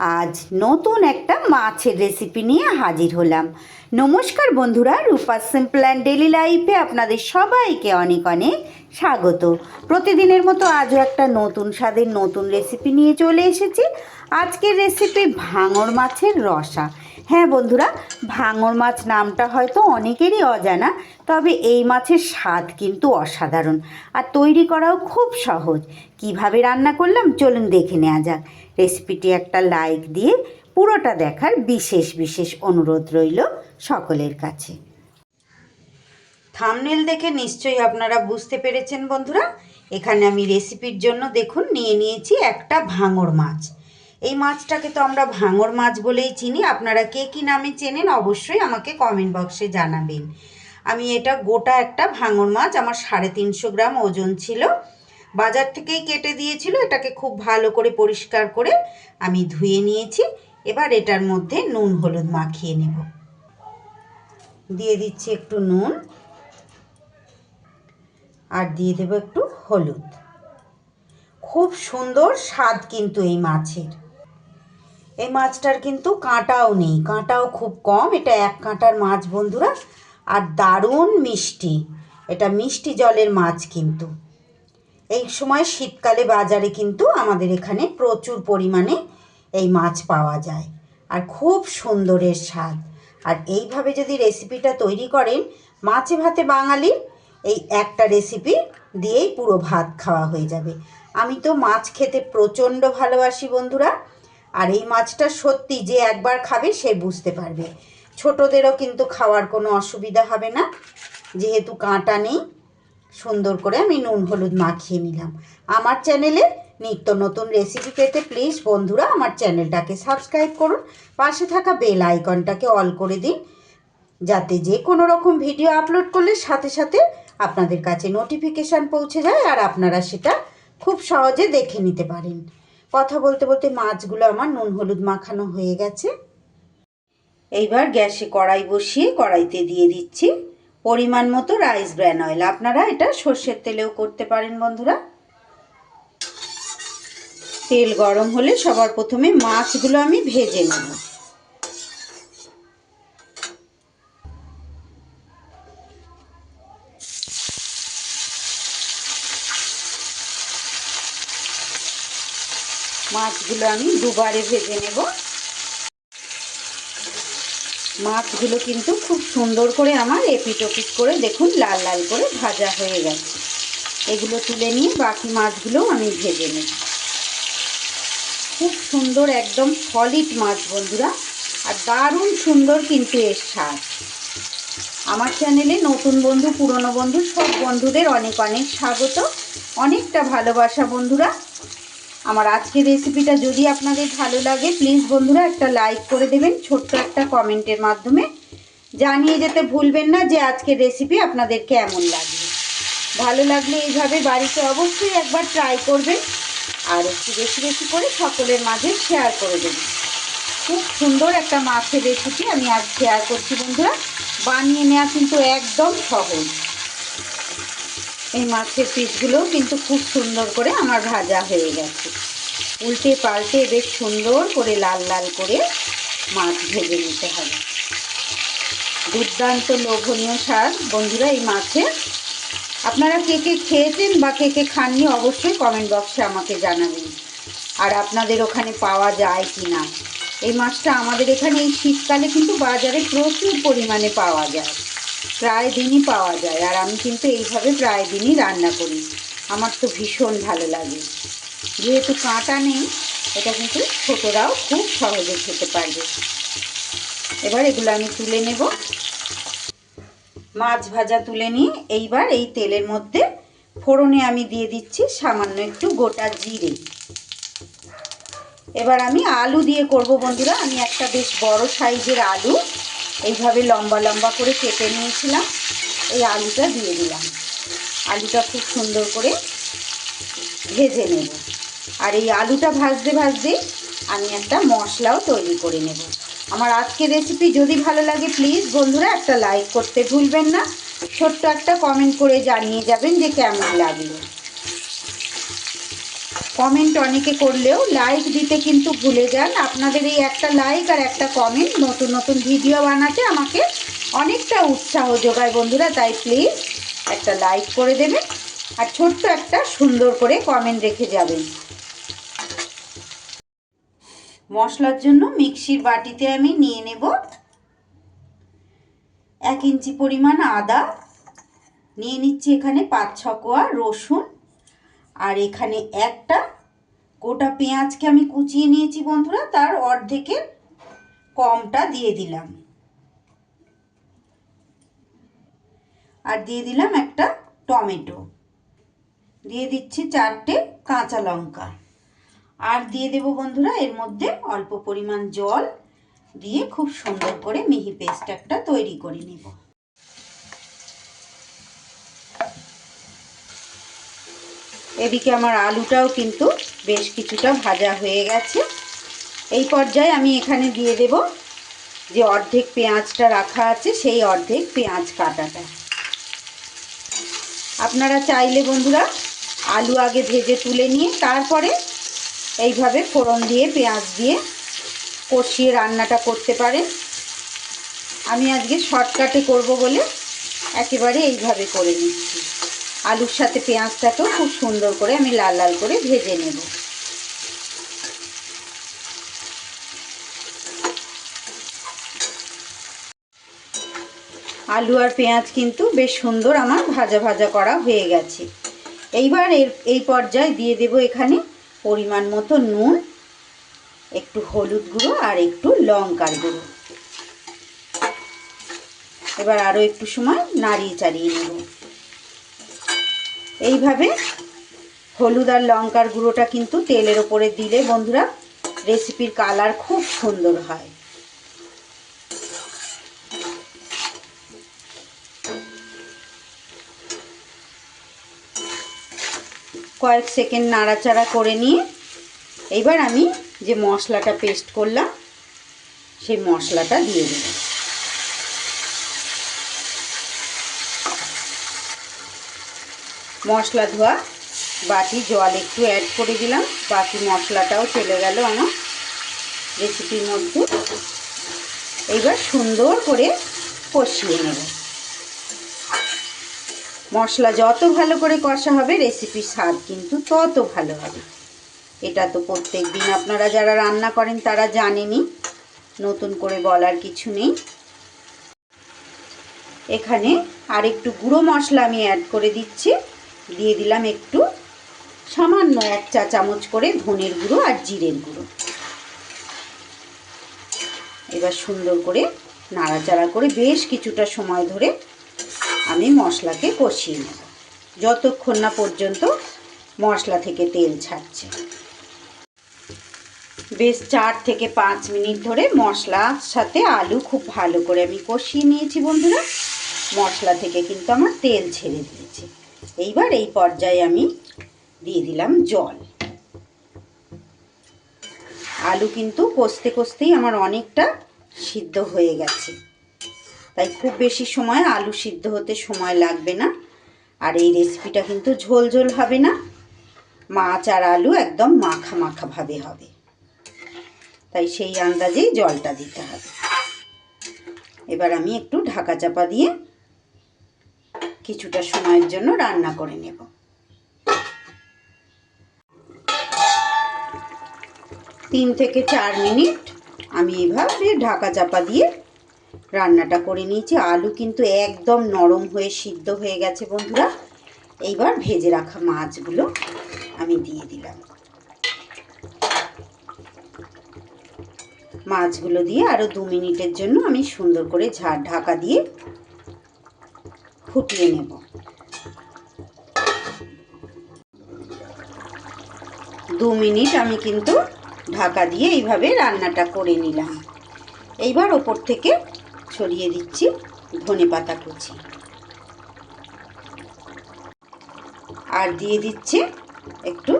আজ নতুন একটা মাছের রেসিপি নিয়ে হাজির হলাম। নমস্কার বন্ধুরা, রূপা সিম্পল অ্যান্ড ডেলি লাইফে আপনাদের সবাইকে অনেক অনেক স্বাগত। প্রতিদিনের মতো আজও একটা নতুন স্বাদের নতুন রেসিপি নিয়ে চলে এসেছি। আজকের রেসিপি ভাঙর মাছের রসা। হ্যাঁ বন্ধুরা, ভাঙর মাছ নামটা হয়তো অনেকেরই অজানা, তবে এই মাছের স্বাদ কিন্তু অসাধারণ আর তৈরি করাও খুব সহজ। কীভাবে রান্না করলাম চলুন দেখে নেওয়া যাক। রেসিপিটি একটা লাইক দিয়ে পুরোটা দেখার বিশেষ বিশেষ অনুরোধ রইল সকলের কাছে। থামনেল দেখে নিশ্চয়ই আপনারা বুঝতে পেরেছেন বন্ধুরা, এখানে আমি রেসিপির জন্য দেখুন নিয়ে নিয়েছি একটা ভাঙর মাছ। এই মাছটাকে তো আমরা ভাঙর মাছ বলেই চিনি। আপনারা কে কী নামে চেনেন অবশ্যই আমাকে কমেন্ট বক্সে জানাবেন। আমি এটা গোটা একটা ভাঙর মাছ, আমার সাড়ে তিনশো গ্রাম ওজন ছিল। বাজার থেকেই কেটে দিয়েছিল, এটাকে খুব ভালো করে পরিষ্কার করে আমি ধুয়ে নিয়েছি। এবার এটার মধ্যে নুন, হলুদ মাখিয়ে নেব। দিয়ে দিচ্ছি একটু নুন। আর দিয়ে দেবো একটু হলুদ। খুব সুন্দর স্বাদ কিন্তু এই মাছের। এই মাছটার কিন্তু কাঁটাও নেই, কাঁটাও খুব কম। এটা এক কাঁটার মাছ বন্ধুরা, আর দারুণ মিষ্টি। এটা মিষ্টি জলের মাছ কিন্তু। এই সময় শীতকালে বাজারে কিন্তু আমাদের এখানে প্রচুর পরিমাণে এই মাছ পাওয়া যায়, আর খুব সুন্দরের স্বাদ। আর এইভাবে যদি রেসিপিটা তৈরি করেন, মাছে ভাতে বাঙালির এই একটা রেসিপি দিয়েই পুরো ভাত খাওয়া হয়ে যাবে। আমি তো মাছ খেতে প্রচণ্ড ভালোবাসি বন্ধুরা আর এই মাছটা সত্যি যে একবার খাবে সে বুঝতে পারবে। ছোটদেরও কিন্তু খাওয়ার কোনো অসুবিধা হবে না। যেহেতু কাঁটা নেই, সুন্দর করে আমি নুন হলুদ মাখিয়ে নিলাম। আমার চ্যানেলে নিত্য নতুন রেসিপি পেতে প্লিজ বন্ধুরা আমার চ্যানেলটাকে সাবস্ক্রাইব করুন। পাশে থাকা বেল আইকনটাকে অল করে দিন। যাতে যে কোনো রকম ভিডিও আপলোড করলে সাথে সাথে আপনাদের কাছে নোটিফিকেশান পৌঁছে যায় আর আপনারা সেটা খুব সহজে দেখে নিতে পারেন। কথা বলতে বলতে মাছগুলো আমার নুন হলুদ মাখানো হয়ে গেছে। এইবার গ্যাসে কড়াই বসিয়ে কড়াইতে দিয়ে দিচ্ছি পরিমাণ মতো রাইস ব্র্যান অয়েল। আপনারা এটা সর্ষের তেলেও করতে পারেন বন্ধুরা। তেল গরম হলে সবার প্রথমে মাছগুলো আমি ভেজে নেব। মাছগুলো আমি দুবারে ভেজে নেব। মাছগুলো কিন্তু খুব সুন্দর করে আমার এপিট ওপিট করে দেখুন, লাল লাল করে ভাজা হয়ে গেছে। এগুলো তুলে নিয়ে বাকি মাছগুলো আমি ভেজে নেব। খুব সুন্দর একদম সলিড মাছ বন্ধুরা, আর দারুণ সুন্দর কিন্তু এর স্বাদ। আমার চ্যানেলে নতুন বন্ধু, পুরনো বন্ধু, সব বন্ধুদের অনেক অনেক স্বাগত। অনেকটা ভালোবাসা বন্ধুরা। আমার আজকের রেসিপিটা যদি আপনাদের ভালো লাগে প্লিজ বন্ধুরা একটা লাইক করে দেবেন, ছোট্ট একটা কমেন্টের মাধ্যমে। জানিয়ে যেতে ভুলবেন না যে আজকের রেসিপি আপনাদের কেমন লাগবে ভালো লাগলে এইভাবে বাড়িতে অবশ্যই একবার ট্রাই করবেন আর একটু বেশি বেশি করে সকলের মাঝে শেয়ার করে দেবেন। খুব সুন্দর একটা মাছের রেসিপি আমি আজ শেয়ার করছি বন্ধুরা। বানিয়ে নেওয়া কিন্তু একদম সহজ। এই মাছের পিসগুলোও কিন্তু খুব সুন্দর করে আমার ভাজা হয়ে গেছে। উল্টে পাল্টে বেশ সুন্দর করে লাল লাল করে মাছ ভেজে নিতে হবে। দুর্দান্ত লোভনীয় স্বাদ। বন্ধুরা, এই মাছে আপনারা কে কে খেয়েছেন বা কে কে খাননি অবশ্যই কমেন্ট বক্সে আমাকে জানাবেন। আর আপনাদের ওখানে পাওয়া যায় কি না এই মাছটা আমাদের এখানে এই শীতকালে কিন্তু বাজারে প্রচুর পরিমাণে পাওয়া যায়। প্রায় দিনই পাওয়া যায়, আর আমি কিন্তু এইভাবে প্রায় দিনই রান্না করি। আমার তো ভীষণ ভালো লাগে। যেহেতু কাঁটা নেই, এটা কিন্তু ছোটরাও খুব সহজে খেতে পারবে। এবার এগুলো আমি তুলে নেব। মাছ ভাজা তুলে নিয়ে এইবার এই তেলের মধ্যে ফোড়নে আমি দিয়ে দিচ্ছি সামান্য একটু গোটা জিরে। এবার আমি আলু দিয়ে করব বন্ধুরা, আমি একটা বেশ বড় সাইজের আলু। এইভাবে লম্বা লম্বা করে কেটে নিয়েছিলাম। এই আলুটা দিয়ে দিলাম। আলুটা খুব সুন্দর করে ভেজে নেব। আর এই আলুটা ভাজতে ভাজতে আমি একটা মশলাও তৈরি করে নেব। আমার আজকের রেসিপি যদি ভালো লাগে প্লিজ বন্ধুরা একটা লাইক করতে ভুলবেন না। ছোট্ট একটা কমেন্ট করে জানিয়ে যাবেন যে কেমন লাগল। কমেন্ট অনেকে করলেও লাইক দিতে কিন্তু ভুলে যান। আপনাদের এই একটা লাইক আর একটা কমেন্ট নতুন নতুন ভিডিও বানাতে আমাকে অনেকটা উৎসাহ যোগায় বন্ধুরা, তাই প্লিজ একটা লাইক করে দেবেন আর ছোট্ট একটা সুন্দর করে কমেন্ট রেখে যাবেন। মশলার জন্য মিক্সির বাটিতে আমি নিয়ে নেব এক ইঞ্চি পরিমাণ আদা। নিয়ে নিচ্ছি এখানে পাঁচ ছ কোয়া রসুন। আর এখানে একটা গোটা পেঁয়াজকে আমি কুচিয়ে নিয়েছি বন্ধুরা, তার অর্ধেকের কমটা দিয়ে দিলাম। আর দিয়ে দিলাম একটা টমেটো। দিয়ে দিচ্ছি চারটে কাঁচা লঙ্কা। আর দিয়ে দেব বন্ধুরা, এর মধ্যে অল্প পরিমাণ জল দিয়ে খুব সুন্দর করে মিহি পেস্ট একটা তৈরি করে নেব। এদিকে আমার আলুটাও কিন্তু বেশ কিছুটা ভাজা হয়ে গেছে। এই পর্যায়ে আমি এখানে দিয়ে দেব যে অর্ধেক পেঁয়াজটা রাখা আছে, সেই অর্ধেক পেঁয়াজ কাটাটা। আপনারা চাইলে বন্ধুরা আলু আগে ভেজে তুলে নিয়ে তারপরে এইভাবে ফোড়ন দিয়ে, পেঁয়াজ দিয়ে কষিয়ে রান্নাটা করতে পারেন। আমি আজকে শর্টকাটে করব বলে একেবারে এইভাবে করে নিচ্ছি। আলুর সাথে পেঁয়াজটাকেও খুব সুন্দর করে আমি লাল লাল করে ভেজে নেব। আলু আর পেঁয়াজ কিন্তু বেশ সুন্দর আমার ভাজা ভাজা করা হয়ে গেছে। এইবার এর, এই পর্যায়ে দিয়ে দেব এখানে পরিমাণ মতো নুন, একটু হলুদ গুঁড়ো আর একটু লঙ্কার গুঁড়ো। এবার আরও একটু সময় নাড়িয়ে চাড়িয়ে নেব। এইভাবে হলুদ আর লঙ্কার গুঁড়োটা কিন্তু তেলের ওপরে দিলে বন্ধুরা রেসিপির কালার খুব সুন্দর হয়। কয়েক সেকেন্ড নাড়াচাড়া করে নিয়ে এইবার আমি যে মশলাটা পেস্ট করলাম, সেই মশলাটা দিয়ে দেব মশলা ধোয়া। বাটি, জল একটু অ্যাড করে দিলাম। বাকি মশলাটাও চলে গেল আমার রেসিপির মধ্যে। এইবার সুন্দর করে কষিয়ে নেব। মশলা যত ভালো করে কষা হবে রেসিপির স্বাদ কিন্তু তত ভালো হবে। এটা তো প্রত্যেক দিন আপনারা যারা রান্না করেন, তারা জানেনই। নতুন করে বলার কিছু নেই। এখানে আর একটু গুঁড়ো মশলা আমি অ্যাড করে দিচ্ছি। দিয়ে দিলাম একটু সামান্য এক চা চামচ করে ধনের গুঁড়ো আর জিরের গুঁড়ো। এবার সুন্দর করে নাড়াচাড়া করে বেশ কিছুটা সময় ধরে আমি মশলাকে কষিয়ে নেব। যতক্ষণ না পর্যন্ত মশলা থেকে তেল ছাড়ছে। বেশ চার থেকে পাঁচ মিনিট ধরে মশলার সাথে আলু খুব ভালো করে আমি কষিয়ে নিয়েছি বন্ধুরা। মশলা থেকে কিন্তু আমার তেল ছেড়ে দিয়েছে। এইবার এই পর্যায়ে আমি দিয়ে দিলাম জল। আলু কিন্তু কষতে কষতেই আমার অনেকটা সিদ্ধ হয়ে গেছে। তাই খুব বেশি সময় আলু সিদ্ধ হতে সময় লাগবে না। আর এই রেসিপিটা কিন্তু ঝোল ঝোল হবে না। মাছ আর আলু একদম মাখা মাখাভাবে হবে। তাই সেই আন্দাজেই জলটা দিতে হবে। এবার আমি একটু ঢাকা চাপা দিয়ে কিছুটা সময়ের জন্য রান্না করে নেব। তিন থেকে চার মিনিট আমি এভাবে ঢাকা চাপা দিয়ে রান্নাটা করে নিয়েছি। আলু কিন্তু একদম নরম হয়ে সিদ্ধ হয়ে গেছে বন্ধুরা। এইবার ভেজে রাখা মাছগুলো আমি দিয়ে দিলাম। মাছগুলো দিয়ে আরও দু মিনিটের জন্য আমি সুন্দর করে ঝাড় ঢাকা দিয়ে ফুটিয়ে নেব। দু মিনিট আমি কিন্তু ঢাকা দিয়ে এইভাবে রান্নাটা করে নিলাম। এইবার ওপর থেকে ছড়িয়ে দিচ্ছি ধনে পাতা কুচি। আর দিয়ে দিচ্ছে একটু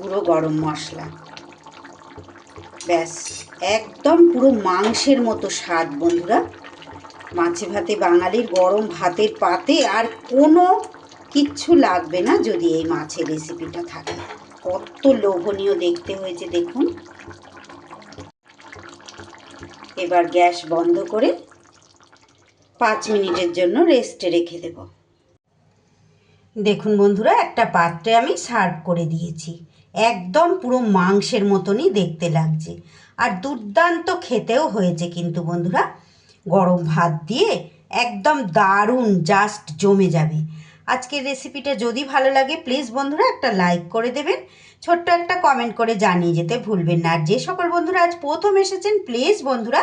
গুঁড়ো গরম মশলা। ব্যাস, একদম পুরো মাংসের মতো স্বাদ বন্ধুরা। মাছে ভাতে, বাঙালির গরম ভাতের পাতে আর কোনো কিচ্ছু লাগবে না যদি এই মাছের রেসিপিটা থাকে। কত লোভনীয় দেখতে হয়েছে, দেখুন। এবার গ্যাস বন্ধ করে পাঁচ মিনিটের জন্য রেস্টে রেখে দেব। দেখুন বন্ধুরা, একটা পাত্রে আমি সার্ভ করে দিয়েছি। একদম পুরো মাংসের মতনই দেখতে লাগছে। আর দুর্দান্ত খেতেও হয়েছে কিন্তু বন্ধুরা। গরম ভাত দিয়ে একদম দারুণ জাস্ট জমে যাবে। আজকের রেসিপিটা যদি ভালো লাগে প্লিজ বন্ধুরা একটা লাইক করে দেবেন। ছোট্ট একটা কমেন্ট করে জানিয়ে যেতে ভুলবেন না। আর যে সকল বন্ধুরা আজ প্রথম এসেছেন প্লিজ বন্ধুরা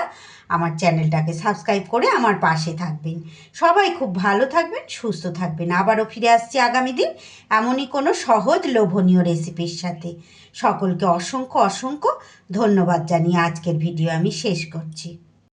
আমার চ্যানেলটাকে সাবস্ক্রাইব করে আমার পাশে থাকবেন। সবাই খুব ভালো থাকবেন, সুস্থ থাকবেন। আবারও ফিরে আসছি আগামী দিন এমনই কোনো সহজ লোভনীয় রেসিপির সাথে। সকলকে অসংখ্য অসংখ্য ধন্যবাদ জানিয়ে আজকের ভিডিও আমি শেষ করছি।